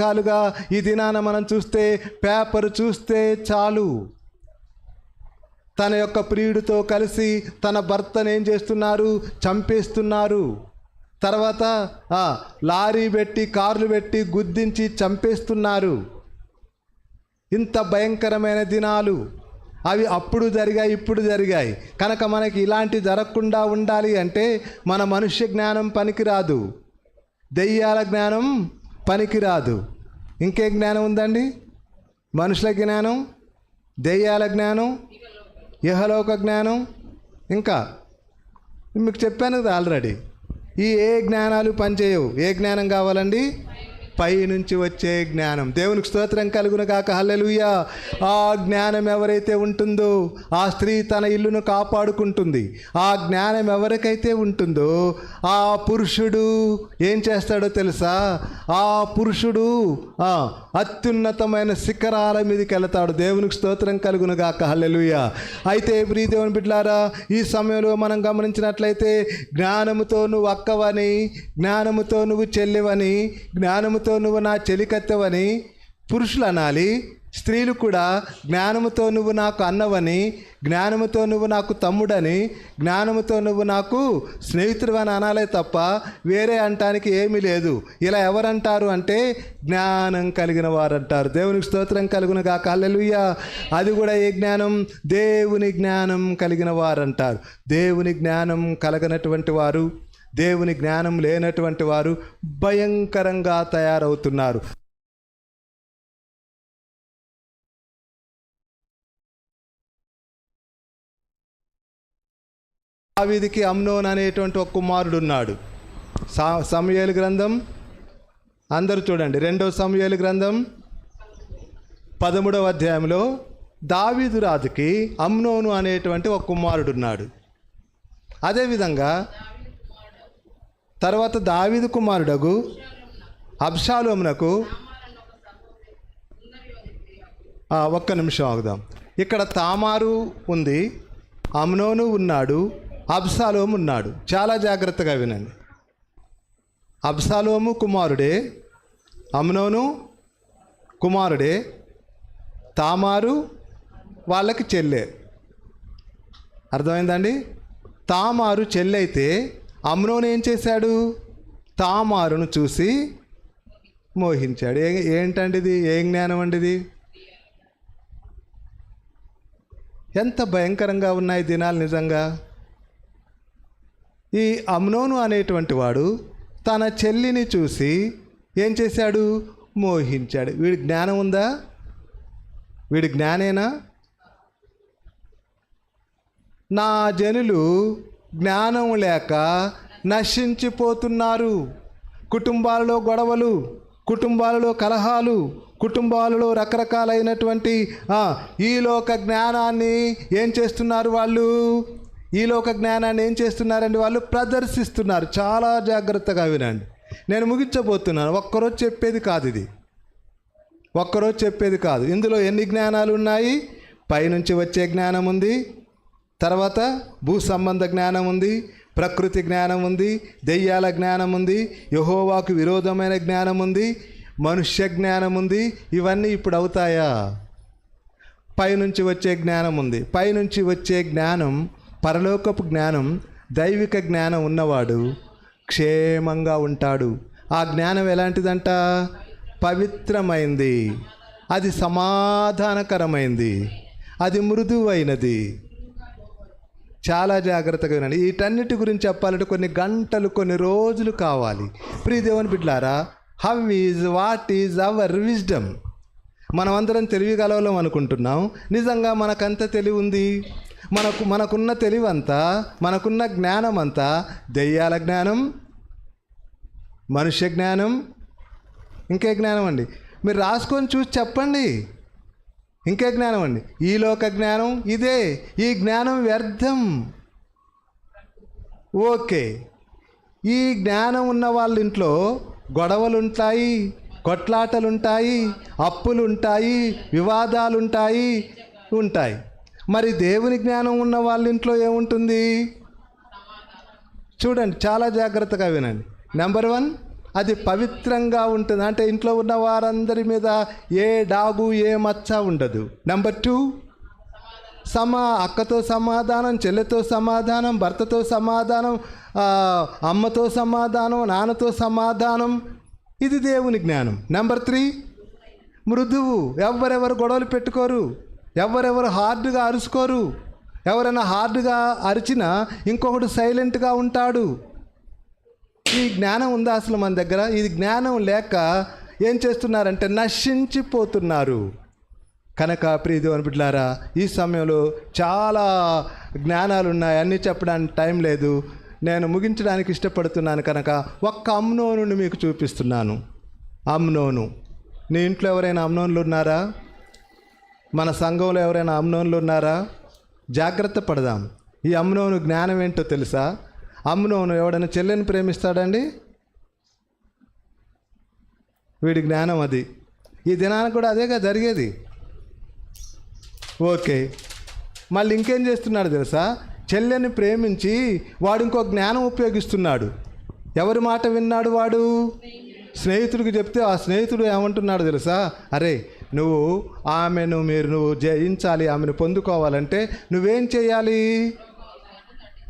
రకరకాలుగా ఈ దినాన మనం చూస్తే పేపర్ చూస్తే చాలు. తన యొక్క ప్రియుడితో కలిసి తన భర్తను ఏం చేస్తున్నారు? చంపేస్తున్నారు. తర్వాత లారీ పెట్టి కార్లు పెట్టి గుద్దించి చంపేస్తున్నారు. ఇంత భయంకరమైన దినాలు. అవి అప్పుడు జరిగాయి ఇప్పుడు జరిగాయి. కనుక మనకి ఇలాంటి జరగకుండా ఉండాలి అంటే మన మనుష్య జ్ఞానం పనికిరాదు. దెయ్యాల జ్ఞానం పనికిరాదు. ఇంకే జ్ఞానం ఉందండి? మనుషుల జ్ఞానం దెయ్యాల జ్ఞానం యహలోక జ్ఞానం ఇంకా. మీకు చెప్పాను కదా ఆల్రెడీ. ఈ ఏ జ్ఞానాలు పనిచేయవు? ఏ జ్ఞానం కావాలండి? పై నుంచి వచ్చే జ్ఞానం. దేవునికి స్తోత్రం కలుగును కాక హల్లెలూయా. ఆ జ్ఞానం ఎవరైతే ఉంటుందో ఆ స్త్రీ తన ఇల్లును కాపాడుకుంటుంది. ఆ జ్ఞానం ఎవరికైతే ఉంటుందో ఆ పురుషుడు ఏం చేస్తాడో తెలుసా? ఆ పురుషుడు ఆ అత్యున్నతమైన శిఖరాల మీదకి వెళతాడు. దేవునికి స్తోత్రం కలుగును గాక హల్లెలుయ. అయితే ప్రీ దేవుని బిడ్డలారా ఈ సమయంలో మనం గమనించినట్లయితే జ్ఞానముతో నువ్వు అక్కవని జ్ఞానముతో నువ్వు చెల్లివని జ్ఞానముతో నువ్వు నా చెలికత్తెవని పురుషులు అనాలి స్త్రీలు కూడా జ్ఞానముతో నువ్వు నాకు అన్నవని జ్ఞానముతో నువ్వు నాకు తమ్ముడని జ్ఞానముతో నువ్వు నాకు స్నేహితుడు అనాలే తప్ప వేరే అంటానికి ఏమీ లేదు. ఇలా ఎవరంటారు అంటే జ్ఞానం కలిగిన వారు అంటారు దేవునికి స్తోత్రం కలిగిన కాక హల్లెలూయా. అది కూడా ఏ జ్ఞానం? దేవుని జ్ఞానం కలిగిన వారు అంటారు దేవుని జ్ఞానం కలగనటువంటి వారు దేవుని జ్ఞానం లేనటువంటి వారు భయంకరంగా తయారవుతున్నారు. దావీదికి అమ్నోన్ అనేటువంటి ఒక కుమారుడు ఉన్నాడు. సా సమయలు గ్రంథం అందరూ చూడండి. రెండో సమయలు గ్రంథం పదమూడవ అధ్యాయంలో దావీదు రాజుకి అమ్నోను అనేటువంటి ఒక కుమారుడు ఉన్నాడు. అదేవిధంగా తర్వాత దావీదు కుమారుడగు అబ్షాలోమునకు ఒక్క నిమిషం ఆగుదాం. ఇక్కడ తామారు ఉంది అమ్నోను ఉన్నాడు అబ్సాలోము ఉన్నాడు. చాలా జాగ్రత్తగా వినండి. అబ్సాలోము కుమారుడే అమ్నోను కుమారుడే తామారు వాళ్ళకి చెల్లె. అర్థమైందండి? తామారు చెల్లెైతే అమ్నోను ఏం చేశాడు? తామారును చూసి మోహించాడు. ఏ ఏంటండి ఇది ఏ జ్ఞానం అండి ఇది ఎంత భయంకరంగా ఉన్నాయి దినాలు నిజంగా. ఈ అమ్నోను అనేటువంటి వాడు తన చెల్లిని చూసి ఏం చేశాడు? మోహించాడు. వీడి జ్ఞానం ఉందా? వీడి జ్ఞానేనా? నా జనులు జ్ఞానం లేక నశించిపోతున్నారు. కుటుంబాలలో గొడవలు కుటుంబాలలో కలహాలు కుటుంబాలలో రకరకాలైనటువంటి ఆ, ఈ లోక జ్ఞానాన్ని ఏం చేస్తున్నారు వాళ్ళు? ఈ లోక జ్ఞానాన్ని ఏం చేస్తున్నారండి వాళ్ళు? ప్రదర్శిస్తున్నారు. చాలా జాగ్రత్తగా వినండి. నేను ముగించబోతున్నాను. ఒక్కరోజు చెప్పేది కాదు ఇది. ఒక్కరోజు చెప్పేది కాదు. ఇందులో ఎన్ని జ్ఞానాలు ఉన్నాయి? పైనుంచి వచ్చే జ్ఞానం ఉంది. తర్వాత భూ సంబంధ జ్ఞానం ఉంది. ప్రకృతి జ్ఞానం ఉంది. దెయ్యాల జ్ఞానం ఉంది. యహోవాకు విరోధమైన జ్ఞానం ఉంది. మనుష్య జ్ఞానం ఉంది. ఇవన్నీ ఇప్పుడు అవుతాయా? పైనుంచి వచ్చే జ్ఞానం ఉంది. పైనుంచి వచ్చే జ్ఞానం పరలోకపు జ్ఞానం దైవిక జ్ఞానం ఉన్నవాడు క్షేమంగా ఉంటాడు. ఆ జ్ఞానం ఎలాంటిదంట? పవిత్రమైంది. అది సమాధానకరమైంది. అది మృదువైనది. చాలా జాగ్రత్తగా వినండి. వీటన్నిటి గురించి చెప్పాలంటే కొన్ని గంటలు కొన్ని రోజులు కావాలి. ప్రియ దేవుని బిడ్లారా how is what is our wisdom? మనమందరం తెలివి గలవలం అనుకుంటున్నాం. నిజంగా మనకంత తెలివి ఉంది మనకు మనకున్న తెలివంతా మనకున్న జ్ఞానం అంతా దెయ్యాల జ్ఞానం మనుష్య జ్ఞానం ఇంకే జ్ఞానం అండి. మీరు రాసుకొని చూసి చెప్పండి. ఇంకే జ్ఞానం అండి. ఈ లోక జ్ఞానం ఇదే. ఈ జ్ఞానం వ్యర్థం. ఓకే. ఈ జ్ఞానం ఉన్న వాళ్ళ ఇంట్లో గొడవలుంటాయి కొట్లాటలుంటాయి అప్పులుంటాయి వివాదాలుంటాయి ఉంటాయి. మరి దేవుని జ్ఞానం ఉన్న వాళ్ళ ఇంట్లో ఏముంటుంది? చూడండి చాలా జాగ్రత్తగా వినండి. నెంబర్ వన్ అది పవిత్రంగా ఉంటుంది. అంటే ఇంట్లో ఉన్న వారందరి మీద ఏ డాగు ఏ మచ్చ ఉండదు. నెంబర్ టూ సమా అక్కతో సమాధానం చెల్లెతో సమాధానం భర్తతో సమాధానం అమ్మతో సమాధానం నాన్నతో సమాధానం ఇది దేవుని జ్ఞానం. నెంబర్ త్రీ మృదువు. ఎవరెవరు గొడవలు పెట్టుకోరు? ఎవరెవరు హార్డ్గా అరుచుకోరు ఎవరైనా హార్డ్గా అరిచినా ఇంకొకడు సైలెంట్గా ఉంటాడు. ఈ జ్ఞానం ఉందా అసలు మన దగ్గర? ఇది జ్ఞానం లేక ఏం చేస్తున్నారంటే నశించిపోతున్నారు. కనుక ప్రియదేవని అనిపిట్లారా ఈ సమయంలో చాలా జ్ఞానాలు ఉన్నాయి అన్నీ చెప్పడానికి టైం లేదు. నేను ముగించడానికి ఇష్టపడుతున్నాను కనుక ఒక్క అమ్నోను మీకు చూపిస్తున్నాను. అమ్నోను. నీ ఇంట్లో ఎవరైనా అమ్నోన్లు ఉన్నారా? మన సంఘంలో ఎవరైనా అమ్నోన్లు ఉన్నారా? జాగ్రత్త పడదాం. ఈ అమ్నోను జ్ఞానం ఏంటో తెలుసా? అమ్నోను ఎవడైనా చెల్లెని ప్రేమిస్తాడండి? వీడి జ్ఞానం అది. ఈ దినానికి కూడా అదేగా జరిగేది. ఓకే. మళ్ళీ ఇంకేం చేస్తున్నాడు తెలుసా? చెల్లెని ప్రేమించి వాడు ఇంకో జ్ఞానం ఉపయోగిస్తున్నాడు. ఎవరి మాట విన్నాడు వాడు? స్నేహితుడికి చెప్తే ఆ స్నేహితుడు ఏమంటున్నాడు తెలుసా? అరే నువ్వు ఆమెను మీరు నువ్వు జయించాలి ఆమెను పొందుకోవాలంటే నువ్వేం చేయాలి?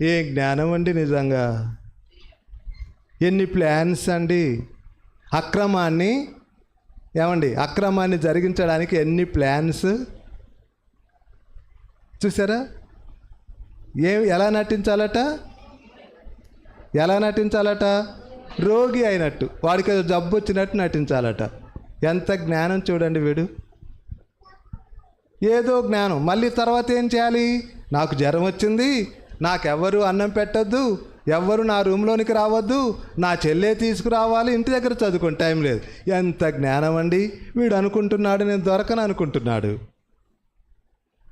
ఏ జ్ఞానం అండి నిజంగా? ఎన్ని ప్లాన్స్ అండి? అక్రమాన్ని ఏమండి అక్రమాన్ని జరిగించడానికి ఎన్ని ప్లాన్స్? చూసారా? ఏ ఎలా నటించాలట? ఎలా నటించాలట? రోగి అయినట్టు వాడికి జబ్బు వచ్చినట్టు నటించాలట. ఎంత జ్ఞానం చూడండి వీడు. ఏదో జ్ఞానం. మళ్ళీ తర్వాత ఏం చేయాలి? నాకు జ్వరం వచ్చింది. నాకెవ్వరు అన్నం పెట్టద్దు. ఎవ్వరు నా రూమ్లోనికి రావద్దు. నా చెల్లె తీసుకురావాలి. ఇంటి దగ్గర చదువుకుని టైం లేదు. ఎంత జ్ఞానం అండి. వీడు అనుకుంటున్నాడు నేను దొరకను అనుకుంటున్నాడు.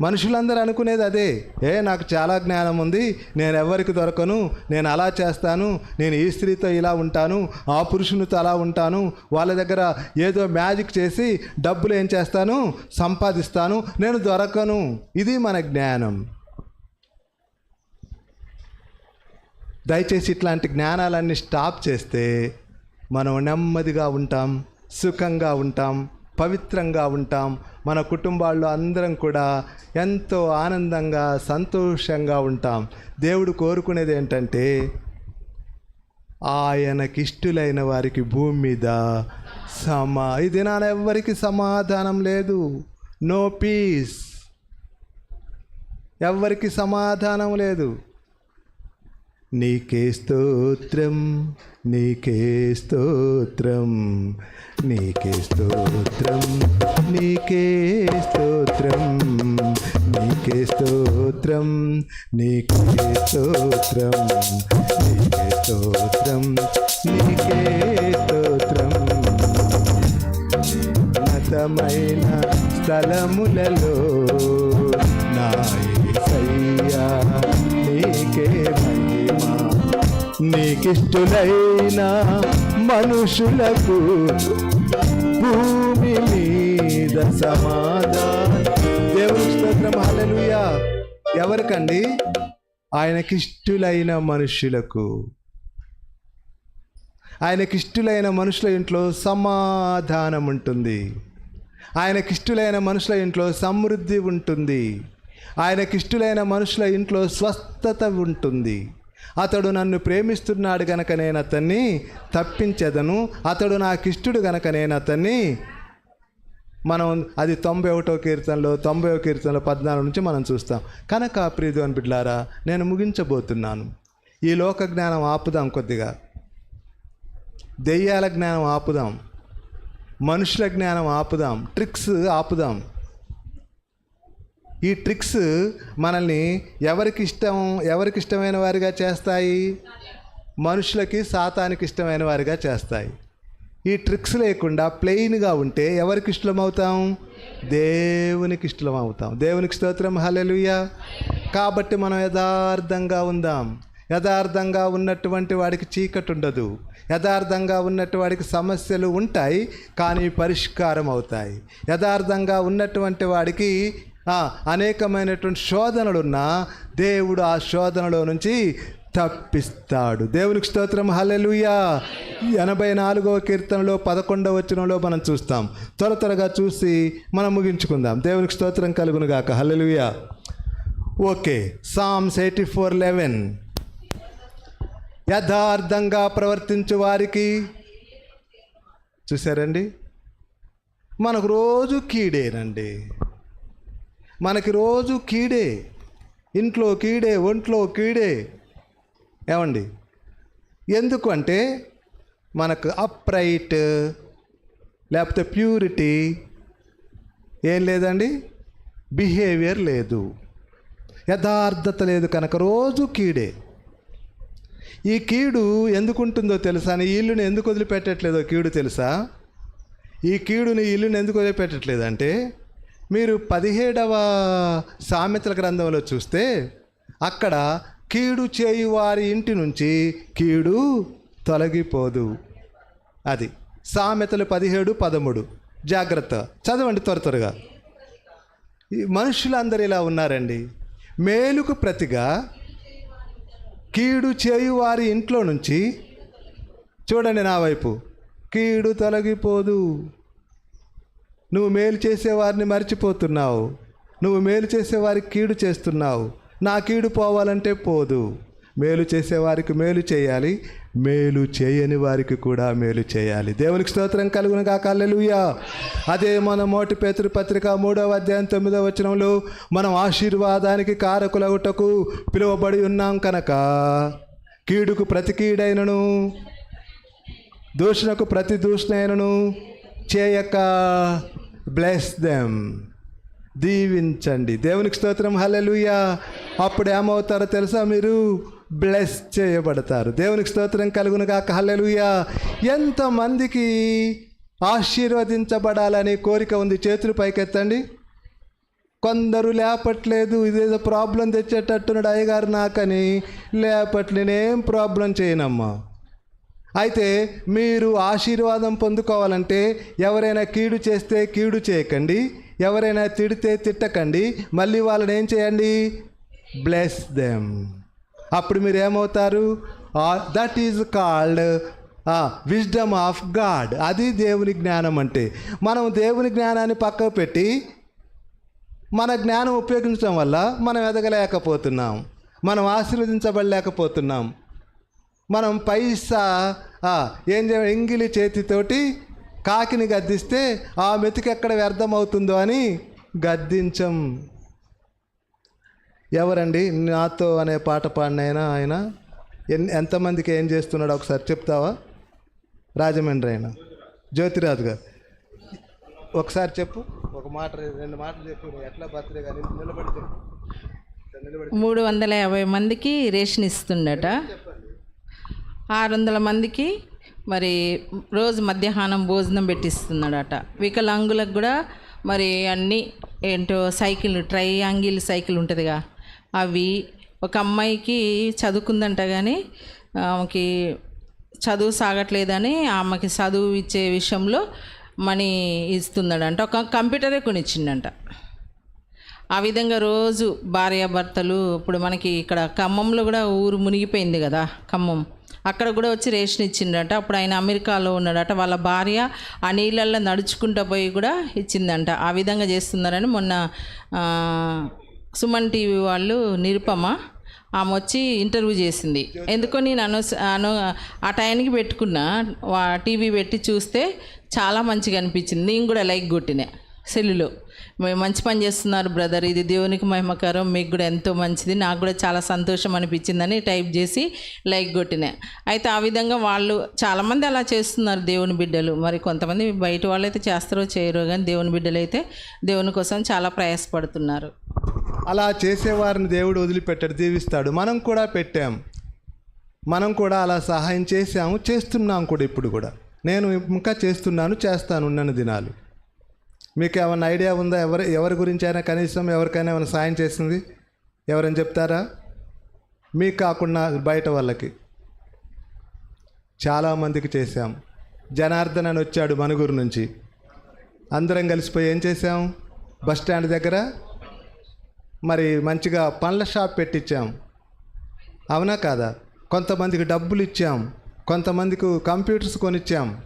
మనుషులందరూ అనుకునేది అదే. ఏ నాకు చాలా జ్ఞానం ఉంది నేను ఎవరికి దొరకను నేను అలా చేస్తాను నేను ఈ స్త్రీతో ఇలా ఉంటాను ఆ పురుషునితో అలా ఉంటాను వాళ్ళ దగ్గర ఏదో మ్యాజిక్ చేసి డబ్బులు ఏం చేస్తాను సంపాదిస్తాను నేను దొరకను. ఇది మన జ్ఞానం. దయచేసి ఇట్లాంటి జ్ఞానాలన్నీ స్టాప్ చేస్తే మనం నెమ్మదిగా ఉంటాం సుఖంగా ఉంటాం పవిత్రంగా ఉంటాం. మన కుటుంబాల్లో అందరం కూడా ఎంతో ఆనందంగా సంతోషంగా ఉంటాం. దేవుడు కోరుకునేది ఏంటంటే ఆయనకిష్టులైన వారికి భూమి మీద సమా ఈ దినాన ఎవ్వరికి సమాధానం లేదు. No peace. ఎవ్వరికి సమాధానం లేదు. నీకే స్తోత్రం నీకే స్తోత్రం నీకే స్తోత్రం నీకే స్తోత్రం నీకే స్తోత్రం నీకే స్తోత్రం నీకే స్తోత్రం నీకే స్తోత్రం. ఉన్నతమైన స్థలములలో నీకిష్టులైన మనుషులకు భూమి మీద సమాధానం. దేవుని స్తోత్రం హలలుయా ఎవరికండి? ఆయనకిష్టులైన మనుషులకు. ఆయనకిష్టులైన మనుషుల ఇంట్లో సమాధానం ఉంటుంది. ఆయనకిష్టులైన మనుషుల ఇంట్లో సమృద్ధి ఉంటుంది. ఆయనకిష్టులైన మనుషుల ఇంట్లో స్వస్థత ఉంటుంది. అతడు నన్ను ప్రేమిస్తున్నాడు గనక నేను అతన్ని తప్పించదను. అతడు నాకిష్టుడు గనక నేను అతన్ని మనం అది తొంభై ఒకటో కీర్తనలో తొంభై కీర్తనలో పద్నాలుగు నుంచి మనం చూస్తాం. కనుక ప్రీతివన్ బిడ్లారా నేను ముగించబోతున్నాను. ఈ లోక జ్ఞానం ఆపుదాం కొద్దిగా. దెయ్యాల జ్ఞానం ఆపుదాం. మనుషుల జ్ఞానం ఆపుదాం. ట్రిక్స్ ఆపుదాం. ఈ ట్రిక్స్ మనల్ని ఎవరికి ఇష్టం ఎవరికి ఇష్టమైన వారిగా చేస్తాయి? మనుషులకి సాతానికి ఇష్టమైన వారిగా చేస్తాయి. ఈ ట్రిక్స్ లేకుండా ప్లెయిన్గా ఉంటే ఎవరికి ఇష్టం అవుతాం దేవునికి ఇష్టం అవుతాం దేవునికి స్తోత్రం. హల్లెలూయా. కాబట్టి మనం యథార్థంగా ఉందాం. యథార్థంగా ఉన్నటువంటి వాడికి చీకటి ఉండదు. యథార్థంగా ఉన్నట్టు వాడికి సమస్యలు ఉంటాయి కానీ పరిష్కారం అవుతాయి. యథార్థంగా ఉన్నటువంటి వాడికి అనేకమైనటువంటి శోధనలున్నా దేవుడు ఆ శోధనలో నుంచి తప్పిస్తాడు. దేవునికి స్తోత్రం. హల్లెలూయా. ఎనభై నాలుగవ కీర్తనలో పదకొండవ వచనంలో మనం చూస్తాం. త్వర త్వరగా చూసి మనం ముగించుకుందాం. దేవునికి స్తోత్రం కలుగును గాక okay. Psalms eighty four eleven యథార్థంగా ప్రవర్తించు వారికి. చూసారండి మనకు రోజు కీడేనండి. మనకి రోజు కీడే ఇంట్లో కీడే ఒంట్లో కీడే. ఏమండి? ఎందుకు అంటే మనకు అప్రైట్ లేకపోతే ప్యూరిటీ ఏం లేదండి? బిహేవియర్ లేదు. యథార్థత లేదు కనుక రోజు కీడే. ఈ కీడు ఎందుకు ఉంటుందో తెలుసా? నీ ఇల్లుని ఎందుకు వదిలిపెట్టట్లేదో కీడు తెలుసా? ఈ కీడుని ఇల్లుని ఎందుకు వదిలిపెట్టట్లేదు అంటే మీరు పదిహేడవ సామెతల గ్రంథంలో చూస్తే అక్కడ కీడు చేయు వారి ఇంటి నుంచి కీడు తొలగిపోదు. అది సామెతలు పదిహేడు పదమూడు. జాగ్రత్త. చదవండి త్వర త్వరగా. ఈ మనుషులందరూ ఇలా ఉన్నారండి. మేలుకు ప్రతిగా కీడు చేయు వారి ఇంట్లో నుంచి చూడండి నా వైపు. కీడు తొలగిపోదు. నువ్వు మేలు చేసేవారిని మర్చిపోతున్నావు. నువ్వు మేలు చేసేవారికి కీడు చేస్తున్నావు. నా కీడు పోవాలంటే పోదు. మేలు చేసేవారికి మేలు చేయాలి. మేలు చేయని వారికి కూడా మేలు చేయాలి. దేవునికి స్తోత్రం కలుగును కాక అదే మన మోటి పేతురు పత్రిక మూడవ అధ్యాయం తొమ్మిదవ వచనంలో మనం ఆశీర్వాదానికి కారకులవుటకు పిలువబడి ఉన్నాం కనుక. కీడుకు ప్రతి కీడైనను దూషణకు ప్రతి దూషణైనను చేయక బ్లెస్ దెమ్ దీవించండి. దేవునికి స్తోత్రం. హలలుయా అప్పుడు ఏమవుతారో తెలుసా మీరు? బ్లెస్ చేయబడతారు. దేవునికి స్తోత్రం కలుగును కాక హలలుయా ఎంతమందికి ఆశీర్వదించబడాలనే కోరిక ఉంది? చేతులు పైకెత్తండి. కొందరు లేపట్లేదు. ఇదేదో ప్రాబ్లం తెచ్చేటట్టున్నాడు అయ్యగారు నాకని. లేపట్లు నేనేం ప్రాబ్లం చేయనమ్మా. అయితే మీరు ఆశీర్వాదం పొందుకోవాలంటే ఎవరైనా కీడు చేస్తే కీడు చేయకండి ఎవరైనా తిడితే తిట్టకండి మళ్ళీ వాళ్ళని ఏం చేయండి? బ్లెస్ దెమ్ అప్పుడు మీరు ఏమవుతారు? That is called wisdom of God అది దేవుని జ్ఞానం అంటే. మనం దేవుని జ్ఞానాన్ని పక్కకు పెట్టి మన జ్ఞానం ఉపయోగించడం వల్ల మనం ఎదగలేకపోతున్నాం. మనం ఆశీర్వదించబడలేకపోతున్నాం. మనం పైసా ఏం చేయ ఎంగిలి చేతితోటి కాకిని గద్దిస్తే ఆ మెతుకు ఎక్కడ వ్యర్థమవుతుందో అని గద్దించం. ఎవరండి? నాతో అనే పాట పాడిన ఆయన? ఎంతమందికి ఏం చేస్తున్నాడో ఒకసారి చెప్తావా? రాజమండ్రి ఆయన జ్యోతిరాజు గారు. ఒకసారి చెప్పు. ఒక మాట రెండు మాటలు చెప్పు. ఎట్లా బర్త్డే కానీ నిలబడి చెప్పు. నిలబడి మూడు వందల యాభై మందికి రేషన్ ఇస్తుండట. ఆరు వందల మందికి మరి రోజు మధ్యాహ్నం భోజనం పెట్టిస్తున్నాడట. వికలాంగులకు కూడా మరి అన్నీ ఏంటో సైకిల్ ట్రైయాంగిల్ సైకిల్ ఉంటుందిగా. అవి ఒక అమ్మాయికి చదువుకుందంట కానీ ఆమెకి చదువు సాగట్లేదని ఆమెకి చదువు ఇచ్చే విషయంలో మనీ ఇస్తున్నాడంట. ఒక కంప్యూటరే కొనిచ్చిండంట. ఆ విధంగా రోజు భార్యాభర్తలు ఇప్పుడు మనకి ఇక్కడ ఖమ్మంలో కూడా ఊరు మునిగిపోయింది కదా ఖమ్మం. అక్కడ కూడా వచ్చి రేషన్ ఇచ్చిండట అప్పుడు ఆయన అమెరికాలో ఉన్నాడట. వాళ్ళ భార్య ఆ నీళ్ళల్లో నడుచుకుంటూ పోయి కూడా ఇచ్చిందంట. ఆ విధంగా చేస్తున్నారని మొన్న సుమన్ టీవీ వాళ్ళు నిరుపమ ఆమె వచ్చి ఇంటర్వ్యూ చేసింది. ఎందుకో నేను అను అను ఆ టైంకి పెట్టుకున్నా వా- టీవీ పెట్టి చూస్తే చాలా మంచిగా అనిపించింది. నేను కూడా లైక్ కొట్టినా సెల్లులో. మంచి పని చేస్తున్నారు బ్రదర్ ఇది దేవునికి మహిమకరం. మీకు కూడా ఎంతో మంచిది. నాకు కూడా చాలా సంతోషం అనిపించిందని టైప్ చేసి లైక్ కొట్టినా. అయితే ఆ విధంగా వాళ్ళు చాలామంది అలా చేస్తున్నారు దేవుని బిడ్డలు. మరి కొంతమంది బయట వాళ్ళు అయితే చేస్తారో చేయరో కానీ దేవుని బిడ్డలు అయితే దేవుని కోసం చాలా ప్రయాసపడుతున్నారు. అలా చేసేవారిని దేవుడు వదిలిపెట్టాడు దీవిస్తాడు. మనం కూడా పెట్టాం. మనం కూడా అలా సహాయం చేసాము చేస్తున్నాం కూడా ఇప్పుడు కూడా. నేను ఇంకా చేస్తున్నాను చేస్తాను ఉన్న దినాలు. మీకు ఏమైనా ఐడియా ఉందా? ఎవరి ఎవరి గురించి అయినా కనీసం ఎవరికైనా ఏమైనా సాయం చేసింది? ఎవరైనా చెప్తారా? మీకు కాకుండా బయట వాళ్ళకి. చాలామందికి చేశాం. జనార్దన్ అని వచ్చాడు మనుగురు నుంచి. అందరం కలిసిపోయి ఏం చేసాం బస్ స్టాండ్ దగ్గర మరి మంచిగా పండ్ల షాప్ పెట్టించాం అవునా కాదా? కొంతమందికి డబ్బులు ఇచ్చాం. కొంతమందికి కంప్యూటర్స్ కొనిచ్చాం.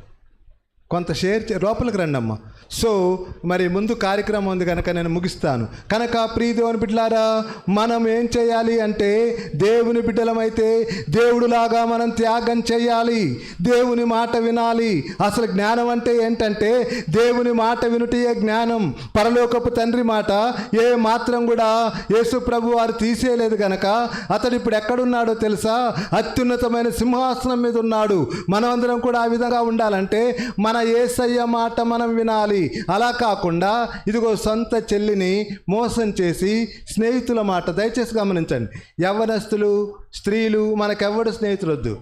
కొంత షేర్ చే- లోపలికి రండమ్మా. సో మరి ముందు కార్యక్రమం ఉంది కనుక నేను ముగిస్తాను. కనుక ప్రియదేవుని బిడ్డలారా మనం ఏం చేయాలి అంటే దేవుని బిడ్డలమైతే దేవుడులాగా మనం త్యాగం చేయాలి. దేవుని మాట వినాలి. అసలు జ్ఞానం అంటే ఏంటంటే దేవుని మాట వినుటయే జ్ఞానం. పరలోకపు తండ్రి మాట ఏ మాత్రం కూడా యేసు ప్రభు వారు తీసేయలేదు కనుక అతడు ఇప్పుడు ఎక్కడున్నాడో తెలుసా? అత్యున్నతమైన సింహాసనం మీద ఉన్నాడు. మనమందరం కూడా ఆ విధంగా ఉండాలంటే మన ఏసయ్య మాట మనం వినాలి. అలా కాకుండా ఇదిగో సొంత చెల్లిని మోసం చేసి స్నేహితుల మాట దయచేసి గమనించండి. యవ్వనస్తులు స్త్రీలు మనకెవ్వడు స్నేహితులు వద్దు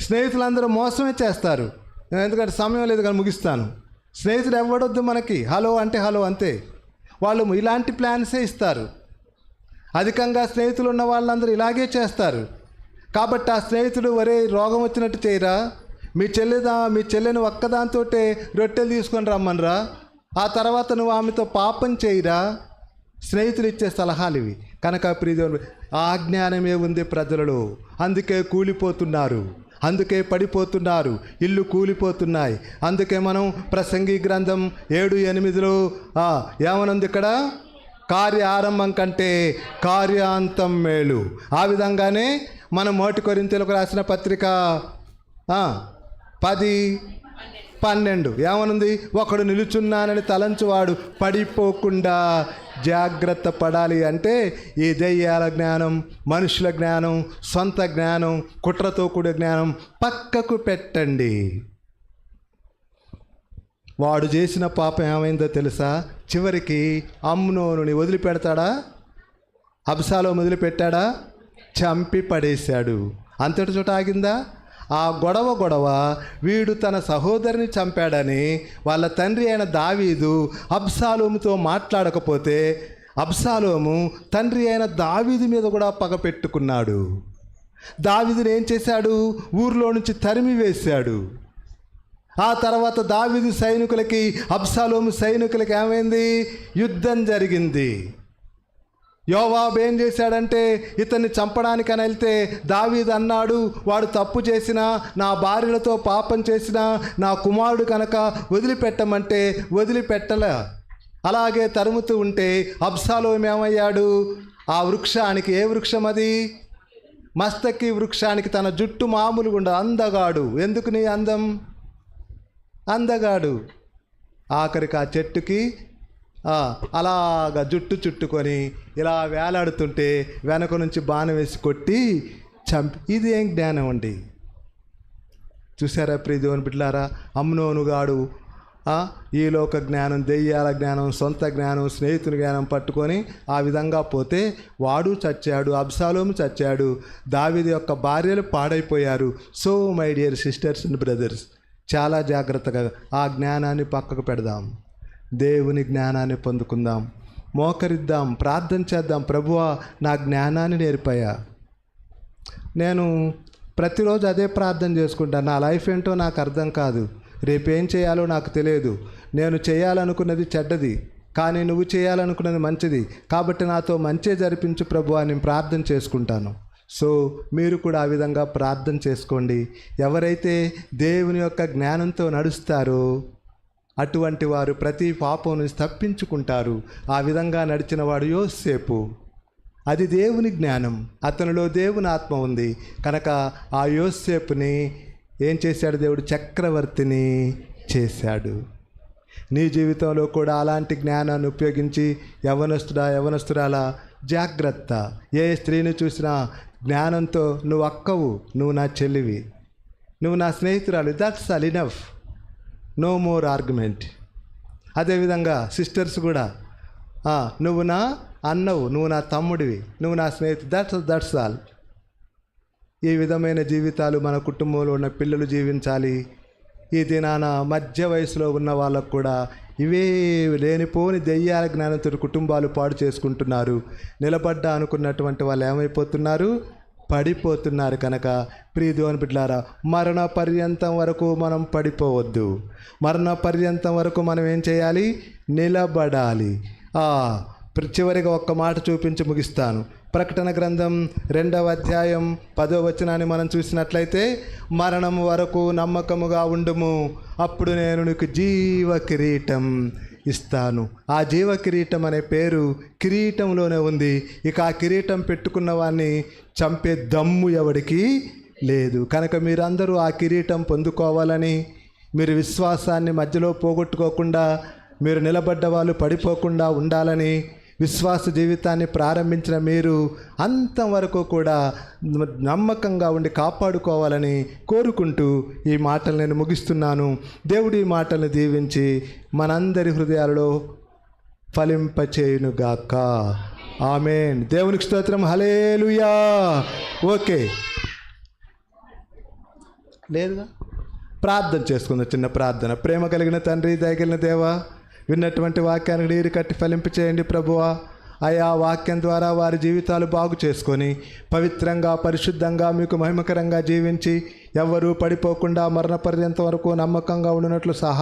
స్నేహితులందరూ మోసమే చేస్తారు. ఎందుకంటే సమయం లేదు కానీ ముగిస్తాను. స్నేహితుడు ఎవ్వడొద్దు మనకి. హలో అంటే హలో అంతే. వాళ్ళు ఇలాంటి ప్లాన్సే ఇస్తారు. అధికంగా స్నేహితులు ఉన్న వాళ్ళందరూ ఇలాగే చేస్తారు. కాబట్టి ఆ స్నేహితుడు వరే రోగం వచ్చినట్టు చేయరా? మీ చెల్లెదా మీ చెల్లెని ఒక్కదాంతో రొట్టెలు తీసుకొని రమ్మనరా? ఆ తర్వాత నువ్వు ఆమెతో పాపం చేయరా? స్నేహితులు ఇచ్చే సలహాలు ఇవి. కనుక ప్రియదేవుడు ఆ జ్ఞానమే ఉంది ప్రజలలో. అందుకే కూలిపోతున్నారు. అందుకే పడిపోతున్నారు. ఇల్లు కూలిపోతున్నాయి. అందుకే మనం ప్రసంగి గ్రంథం ఏడు ఎనిమిదిలో ఏమనుంది ఇక్కడ? కార్య ఆరంభం కంటే కార్యాంతం మేలు. ఆ విధంగానే మనం మోటి కొరింతలకు రాసిన పత్రిక పది పన్నెండు. ఏమనుంది? ఒకడు నిలుచున్నానని తలంచువాడు పడిపోకుండా జాగ్రత్త పడాలి అంటే ఈ దెయ్యాల జ్ఞానం మనుషుల జ్ఞానం సొంత జ్ఞానం కుట్రతో కూడిన జ్ఞానం పక్కకు పెట్టండి. వాడు చేసిన పాపం ఏమైందో తెలుసా? చివరికి అమ్నోనుని వదిలిపెడతాడా? అబ్సాలో వదిలిపెట్టాడా? చంపి పడేశాడు. అంతటి చోట ఆగిందా? ఆ గొడవ గొడవ వీడు తన సహోదరిని చంపాడని వాళ్ళ తండ్రి అయిన దావీదు అబ్సాలోముతో మాట్లాడకపోతే అబ్సాలోము తండ్రి అయిన దావీదు మీద కూడా పగ పెట్టుకున్నాడు. దావీదుని ఏం చేశాడు? ఊర్లో నుంచి తరిమి వేశాడు. ఆ తర్వాత దావీదు సైనికులకి అబ్సాలోము సైనికులకి ఏమైంది? యుద్ధం జరిగింది. యోవాబు ఏం చేశాడంటే ఇతన్ని చంపడానికని వెళ్తే దావీద్ అన్నాడు వాడు తప్పు చేసినా నా భార్యలతో పాపం చేసినా నా కుమారుడు కనుక వదిలిపెట్టమంటే వదిలిపెట్టలే. అలాగే తరుముతూ ఉంటే అబ్సాలోం ఏమయ్యాడు? ఆ వృక్షానికి ఏ వృక్షం అది? మస్తకి వృక్షానికి తన జుట్టు మామూలుగా ఉండదు అందగాడు. ఎందుకు నీ అందం? అందగాడు. ఆఖరికి ఆ చెట్టుకి అలాగ జుట్టు చుట్టుకొని ఇలా వేలాడుతుంటే వెనక నుంచి బాణం వేసి కొట్టి చంపి ఇది ఏం జ్ఞానం అండి? చూసారా ప్రియదేవుని బిడ్డలారా? అమ్నోనుగాడు ఆ, ఈ లోక జ్ఞానం దెయ్యాల జ్ఞానం సొంత జ్ఞానం స్నేహితుని జ్ఞానం పట్టుకొని ఆ విధంగా పోతే వాడు చచ్చాడు అబ్సాలోము చచ్చాడు దావిది యొక్క భార్యలు పాడైపోయారు. So my dear sisters and brothers చాలా జాగ్రత్తగా ఆ జ్ఞానాన్ని పక్కకు పెడదాం. దేవుని జ్ఞానాన్ని పొందుకుందాం. మోకరిద్దాం ప్రార్థన చేద్దాం. ప్రభువా నా జ్ఞానాన్ని నేర్పాయా నేను ప్రతిరోజు అదే ప్రార్థన చేసుకుంటాను నా లైఫ్ ఏంటో నాకు అర్థం కాదు. రేపేం చేయాలో నాకు తెలియదు. నేను చేయాలనుకున్నది చెడ్డది. కానీ నువ్వు చేయాలనుకున్నది మంచిది. కాబట్టి నాతో మంచే జరిపించు ప్రభు అని నేను ప్రార్థన చేసుకుంటాను. సో మీరు కూడా ఆ విధంగా ప్రార్థన చేసుకోండి. ఎవరైతే దేవుని యొక్క జ్ఞానంతో నడుస్తారో అటువంటి వారు ప్రతి పాపం నుంచి తప్పించుకుంటారు. ఆ విధంగా నడిచిన వాడు యోసేపు. అది దేవుని జ్ఞానం. అతనిలో దేవుని ఆత్మ ఉంది. కనుక ఆ యోసేపుని ఏం చేశాడు దేవుడు? చక్రవర్తిని చేశాడు. నీ జీవితంలో కూడా అలాంటి జ్ఞానాన్ని ఉపయోగించి యవనస్తుడా యవనస్తురాలా జాగ్రత్త. ఏ స్త్రీని చూసినా జ్ఞానంతో నువ్వు అక్కవు నువ్వు నా చెల్లివి. నువ్వు నా స్నేహితురాలు. That's all enough no more argument అదేవిధంగా సిస్టర్స్ కూడా నువ్వు నా అన్నవు నువ్వు నా తమ్ముడివి నువ్వు నా స్నేహితు దట్స్ దట్స్ ఆల్ ఈ విధమైన జీవితాలు మన కుటుంబంలో ఉన్న పిల్లలు జీవించాలి. ఈ దినాన మధ్య వయసులో ఉన్న వాళ్ళకు కూడా ఇవే లేనిపోని దెయ్యాల జ్ఞానంతో కుటుంబాలు పాడు చేసుకుంటున్నారు. నిలబడ్డా అనుకున్నటువంటి వాళ్ళు ఏమైపోతున్నారు? పడిపోతున్నారు కనుక ప్రియదేవుని బిడ్డారా మరణ పర్యంతం వరకు మనం పడిపోవద్దు. మరణ పర్యంతం వరకు మనం ఏం చేయాలి? నిలబడాలి. ఆ, చివరిగా ఒక్క మాట చూపించి ముగిస్తాను. ప్రకటన గ్రంథం రెండవ అధ్యాయం పదో వచనాన్ని మనం చూసినట్లయితే మరణం వరకు నమ్మకముగా ఉండుము. అప్పుడు నేను నీకు జీవ కిరీటం ఇస్తాను. ఆ జీవ కిరీటం అనే పేరు కిరీటంలోనే ఉంది. ఇక ఆ కిరీటం పెట్టుకున్న వాడిని చంపే దమ్ము ఎవడికి లేదు. కనుక మీరందరూ ఆ కిరీటం పొందుకోవాలని మీరు విశ్వాసాన్ని మధ్యలో పోగొట్టుకోకుండా మీరు నిలబడ్డ వాళ్ళు పడిపోకుండా ఉండాలని విశ్వాస జీవితాన్ని ప్రారంభించిన మీరు అంతం వరకు కూడా నమ్మకంగా ఉండి కాపాడుకోవాలని కోరుకుంటూ ఈ మాటలు నేను ముగిస్తున్నాను. దేవుడి ఈ మాటలను దీవించి మనందరి హృదయాలలో ఫలింపచేయునుగాక. ఆమెన్. దేవునికి స్తోత్రం. Hallelujah okay. లేదుగా? ప్రార్థన చేసుకుందాం. చిన్న ప్రార్థన. ప్రేమ కలిగిన తండ్రి దయగలిగిన దేవా విన్నటువంటి వాక్యానికి నీరు కట్టి ఫలింపు చేయండి ప్రభువా. ఆయా వాక్యం ద్వారా వారి జీవితాలు బాగు చేసుకొని పవిత్రంగా పరిశుద్ధంగా మీకు మహిమకరంగా జీవించి ఎవ్వరూ పడిపోకుండా మరణపర్యంతం వరకు నమ్మకంగా ఉండినట్లు సహా